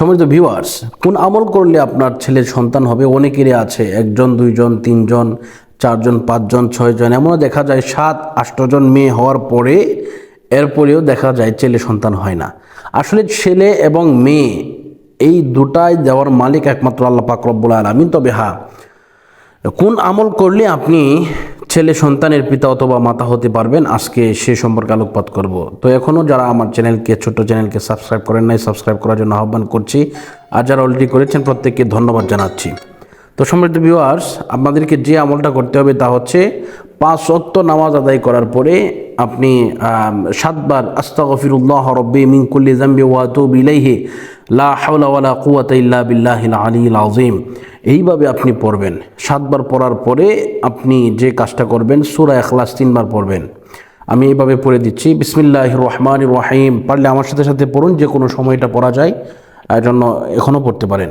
সমৃদ্ধ ভিউয়ার্স কোন আমল করলে আপনার ছেলের সন্তান হবে? অনেকেরই আছে, একজন, দুইজন, তিনজন, চারজন, পাঁচজন, ছয়জন। এমনও দেখা যায় সাত আষ্টজন মেয়ে হওয়ার পরে এরপরেও দেখা যায় ছেলে সন্তান হয় না। আসলে ছেলে এবং মেয়ে এই দুটাই দেওয়ার মালিক একমাত্র আল্লাহ পাক রব্বুল আলমিন। তবে হ্যাঁ কোন আমল করলে আপনি ছেলে সন্তানের পিতা অথবা মাতা হতে পারবেন। আজকে সে সম্পর্কে আলোকপাত করব। তো এখনও যারা আমার চ্যানেলকে ছোট চ্যানেলকে সাবস্ক্রাইব করেন নাই, সাবস্ক্রাইব করার জন্য আহ্বান করছি। আর যারা অলরেডি করেছেন, প্রত্যেককে ধন্যবাদ জানাচ্ছি। তো সমৃদ্ধ ভিউয়ার্স আপনাদেরকে যে আমলটা করতে হবে তা হচ্ছে পাঁচ অক্ত নামাজ আদায় করার পরে আপনি সাতবার আস্তাগফিরুল্লাহ রব্বি মিন কুল্লি জাম্বি ওয়া আতুবু ইলাইহি, লা হাওলা কুওয়াতা ইল্লা বিল্লাহিল আলিয়্যিল আযীম। এইভাবে আপনি পড়বেন। সাতবার পড়ার পরে আপনি যে কাজটা করবেন, সূরা ইখলাস তিনবার পড়বেন। আমি এইভাবে পড়ে দিচ্ছি, বিসমিল্লাহির রহমানির রহিম। পারলে আমার সাথে সাথে পড়ুন যে কোনো সময়টা পড়া যায় এর জন্য এখনও পড়তে পারেন।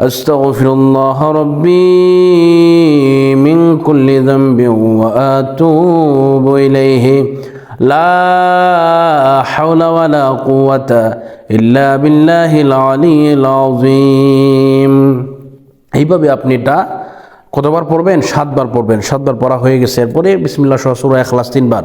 أستغفر الله ربي من كل ذنب وأتوب إليه لا حول ولا قوة إلا بالله العلي العظيم এইভাবে আপনি এটা কতবার পড়বেন সাতবার পড়বেন সাতবার পড়া হয়ে গেছে এরপরে বিসমিল্লা সহসুরা এখলাস তিনবার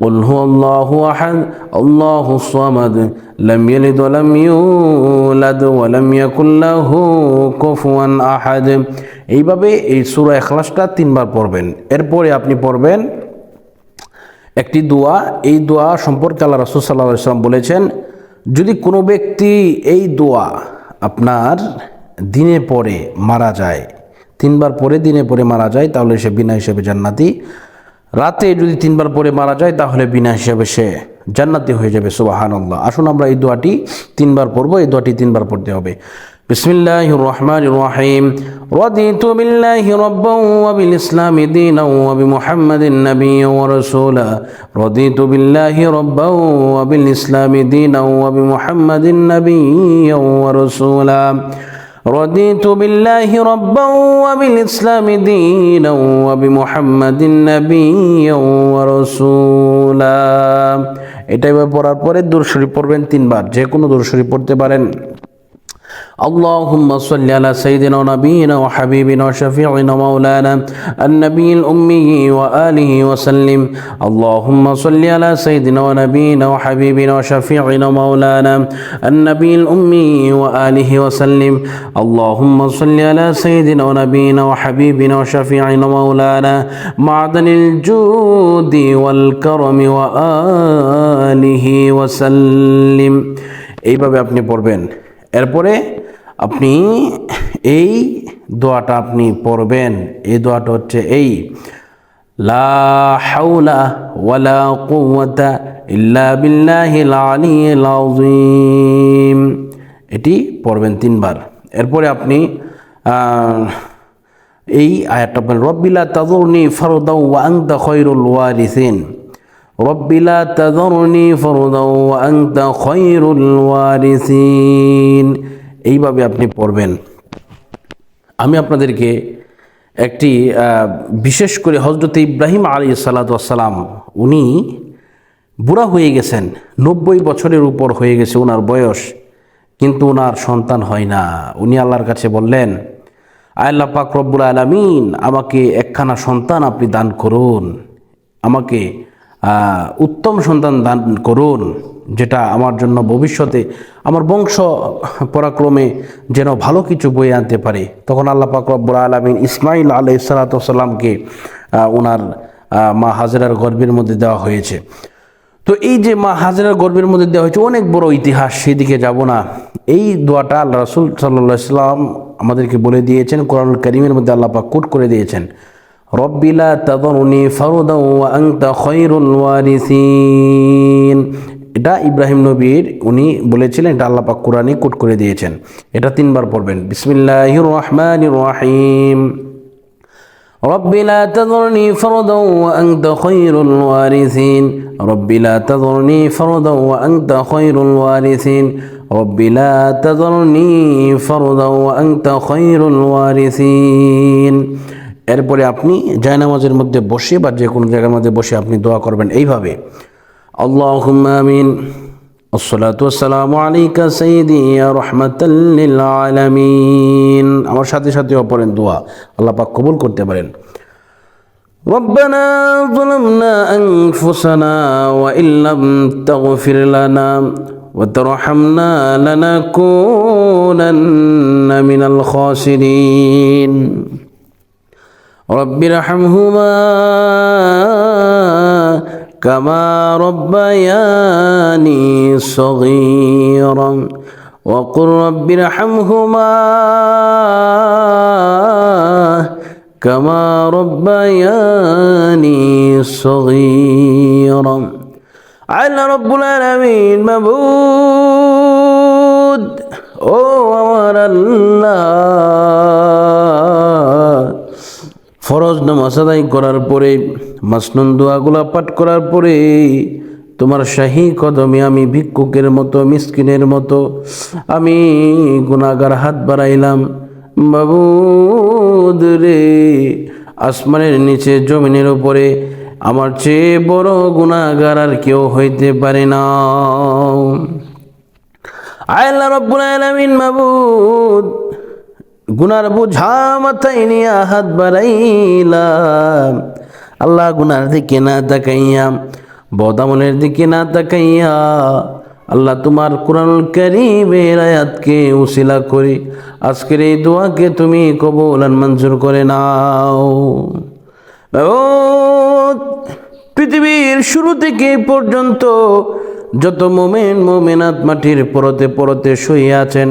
قل هو الله أحد الله الصمد لم يلد ولم يولد ولم يكن له كفوا أحد এইভাবে এই সূরা ইখলাসটা তিনবার পড়বেন এরপরে আপনি পড়বেন একটি দোয়া এই দোয়া সম্পর্কে আল্লাহ রসুল সাল্লাহ সাল্লাম বলেছেন যদি কোনো ব্যক্তি এই দোয়া আপনার দিনে পরে মারা যায় তিনবার পরে দিনে পরে মারা যায় তাহলে সে বিনা হিসেবে জান্নাতি রাতে যদি তিনবার পরে মারা যায় তাহলে বিনা হিসেবে সে জান্নাতি হয়ে যাবে সুবাহান আল্লাহ আসুন আমরা এই দোয়াটি তিনবার পড়বো এই দোয়াটি তিনবার পড়তে হবে بسم الله الرحمن الرحيم رضيت بالله ربا وبالإسلام دينا وبمحمد نبيا ورسولا رضيت بالله ربا وبالإسلام دينا وبمحمد نبيا ورسولا رضيت بالله ربا وبالإسلام دينا وبمحمد نبيا ورسولا এটাই পড়ার পরে দূর শরীফ পড়বেন তিনবার যে কোনো দূর শরীফ পড়তে পারেন اللهم صل على سيدنا ونبينا وحبيبنا وشفيعنا مولانا النبي الأمي وآله وسلم اللهم صل على سيدنا ونبينا وحبيبنا وشفيعنا مولانا النبي الأمي وآله وسلم اللهم صل على سيدنا ونبينا وحبيبنا وشفيعنا مولانا معدن الجود والكرم وآله وسلم এইভাবে আপনি পড়বেন এরপরে আপনি এই দোয়াটা আপনি পড়বেন। এই দোয়াটা হচ্ছে এই, লা হাওলা ওয়ালা কুওয়াতা ইল্লা বিল্লাহিল আলিয়্যিল আযীম। এটি পড়বেন তিনবার। এরপরে আপনি এই আয়াতটা বলেন রব্বিলা তাদুরনি ফরদাউ ওয়া আনতা খৈরুল ওয়ারিসিন। রব্বিলা তাদুরনি ফরদাউ ওয়া আনতা খৈরুল ওয়ারিসিন। এইভাবে আপনি পড়বেন। আমি আপনাদেরকে একটি বিশেষ করে হজরত ইব্রাহিম আলী সালাতাম উনি বুড়া হয়ে গেছেন, নব্বই বছরের উপর হয়ে গেছে ওনার বয়স, কিন্তু ওনার সন্তান হয় না। উনি আল্লাহর কাছে বললেন, আল্লাহ পাক রব্বুল আলমিন, আমাকে একখানা সন্তান আপনি দান করুন। আমাকে উত্তম সন্তান দান করুন, যেটা আমার জন্য ভবিষ্যতে আমার বংশ পরাক্রমে যেন ভালো কিছু বয়ে আনতে পারে। তখন আল্লাহ পাক রব্বুল আলমিন ইসমাইল আলাই সালাতামকে ওনার মা হাজরার গর্বের মধ্যে দেওয়া হয়েছে। তো এই যে মা হাজরার গর্বের মধ্যে দেওয়া হয়েছে, অনেক বড় ইতিহাস, সেদিকে যাব না। এই দোয়াটা আল্লাহ রসুল সাল্লাহ ইসলাম আমাদেরকে বলে দিয়েছেন, কোরআনুল করিমের মধ্যে আল্লাহ পাক কোট করে দিয়েছেন। রব্বিলা তাদরুনি ফারুদা ওয়া আনতা খৈরুল ওয়ারিসিন এটা ইব্রাহিম নবীর উনি বলেছিলেন এটা আল্লাহ পাক কোরআনে কোট করে দিয়েছেন এটা তিনবার পড়বেন বিসমিল্লাহির রহমানির রহিম رب لا تذرني فردا وأنت خير الوارثين رب لا تذرني فردا وأنت خير الوارثين رب لا تذرني فردا وأنت خير الوارثين এরপরে আপনি জায়নামাজের মধ্যে বসে বা যে কোনো জায়গার মধ্যে বসে আপনি দোয়া করবেন এইভাবে اللهم آمين الصلاة والسلام عليك سيدي يا رحمة للعالمين আমার সাথে সাথে অপরেন দোয়া আল্লাহ পাক কবুল করতে পারেন ربنا ظلمنا أنفسنا وإن لم تغفر لنا وترحمنا لنكونن من الخاسرين رب ارحمهما كما ربياني صغيرا. وقل رب ارحمهما كما ربياني صغيرا. على رب العالمين مبود أو الله ফরজ নামাজ আদায় করার পরে, মাসনুন দোয়াগুলা পাঠ করার পরে, তোমার শাহী কদমে আমি ভিক্ষুকের মতো, মিসকিনের মতো, আমি গুণাগার হাত বাড়াইলাম। বাবুদ রে, আসমানের নিচে, জমিনের উপরে, আমার চেয়ে বড় গুণাগার আর কেউ হইতে পারে না। আল্লাহ রব্বুল আলামিন মাবুদ গুনার বোঝা মাথায় নিয়ে হাত বাড়াইলাম। আল্লাহ গুনার দিকে না তাকাইয়া বদামলের দিকে না তাকাইয়া আল্লাহ তোমার কোরআনুল করিমের আয়াতকে উসিলা করি। আজকের এই দোয়াকে তুমি কবুল মঞ্জুর করে নাও। ও পৃথিবীর শুরু থেকে পর্যন্ত যত মোমেন মোমেনাত মাটির পরতে পরতে শুয়ে আছেন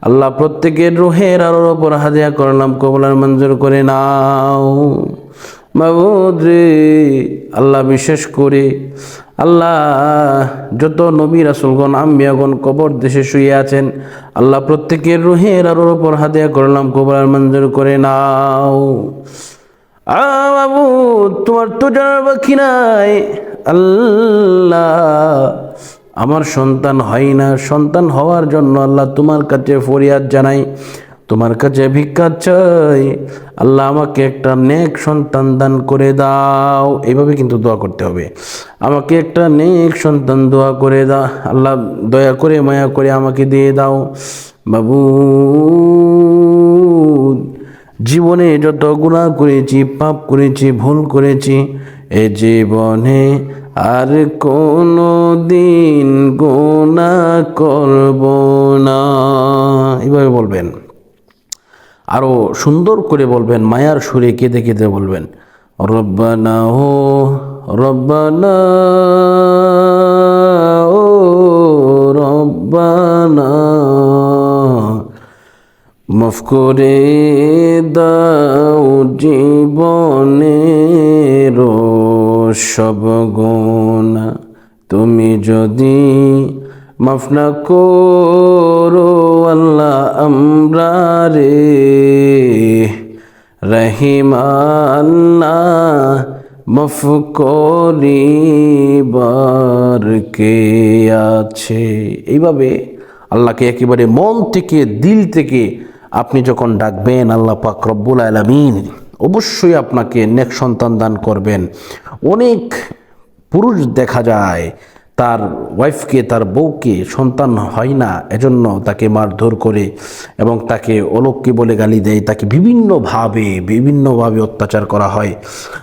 আল্লাহ প্রত্যেকের রুহের আলোর ওপর হাদিয়া করলাম কবলার মঞ্জুর করে নাও। মাবুদ রে, আল্লাহ বিশেষ করে, আল্লাহ যত নবী রাসুলগণ, আম্বিয়াগণ কবর দেশে শুয়ে আছেন, আল্লাহ প্রত্যেকের রুহের আলোর ওপর হাদিয়া করলাম কবলার মঞ্জুর করে নাও। আ বাবু তোমার তো জানার বাকি নাই। আল্লাহ আমার সন্তান হয় না, সন্তান হওয়ার জন্য আল্লাহ তোমার কাছে ফরিয়াদ জানাই, তোমার কাছে ভিক্ষা চাই। আল্লাহ আমাকে একটা নেক সন্তান দান করে দাও। এইভাবে কিন্তু দোয়া করতে হবে। আমাকে একটা নেক সন্তান দোয়া করে দাও আল্লাহ দয়া করে, মায়া করে আমাকে দিয়ে দাও। বাবু, জীবনে যত গুণা করেছি, পাপ করেছি, ভুল করেছি, এ জীবনে আর কোনো দিন গোনা করব না। এইভাবে বলবেন। আরও সুন্দর করে বলবেন, মায়ার সুরে কেঁদে কেঁদে বলবেন, রব্বানা ও রব্বানা ও, রব্বানা, মাফ করে দাও জীবনের সব গুণ তুমি যদি মাফ না করো আল্লাহ আমরা রে রহিমাল্লাহ মফ করিবার কে আছে। এইভাবে আল্লাহকে একেবারে মন থেকে, দিল থেকে আপনি যখন ডাকবেন, আল্লাহ পাক রব্বুল আলমিন অবশ্যই আপনাকে নেক সন্তান দান করবেন। অনেক পুরুষ দেখা যায়, তার ওয়াইফকে তার বউকে সন্তান হয় না, এজন্য তাকে মারধর করে এবং তাকে অলক্ষ্যে বলে গালি দেয়। তাকে বিভিন্নভাবে বিভিন্নভাবে অত্যাচার করা হয়।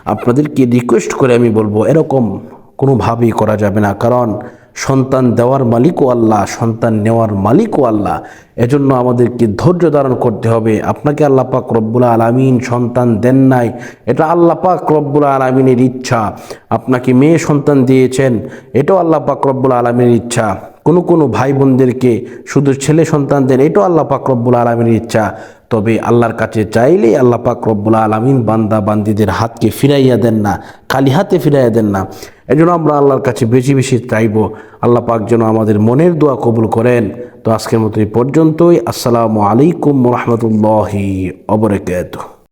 আপনাদেরকে রিকোয়েস্ট করে আমি বলব, এরকম কোনোভাবেই করা যাবে না। কারণ সন্তান দেওয়ার মালিকও আল্লাহ, সন্তান নেওয়ার মালিকও আল্লাহ। এজন্য আমাদেরকে ধৈর্য ধারণ করতে হবে। আপনাকে আল্লাহ পাক রব্বুল আলমিন সন্তান দেন নাই, এটা আল্লাহ পাক রব্বুল আলমিনের ইচ্ছা। আপনাকে মেয়ে সন্তান দিয়েছেন, এটাও আল্লাহ পাক রব্বুল আলমিনের ইচ্ছা। কোনো কোনো ভাই বোনদেরকে শুধু ছেলে সন্তান দেন, এটাও আল্লাহ পাক রব্বুল আলমিনের ইচ্ছা। তবে আল্লাহর কাছে চাইলেই আল্লাহ পাক রব্বুল আলমিন বান্দা বান্দিদের হাতকে ফিরাইয়া দেন না, খালি হাতে ফিরাইয়া দেন না। এজন্য আমরা আল্লাহর কাছে বেশি বেশি চাইব, আল্লাহ পাক যেন আমাদের মনের দোয়া কবুল করেন। তো আজকের মতো এই পর্যন্তই। আসসালামু আলাইকুম রহমতুল্লাহি অবরাকাতুহ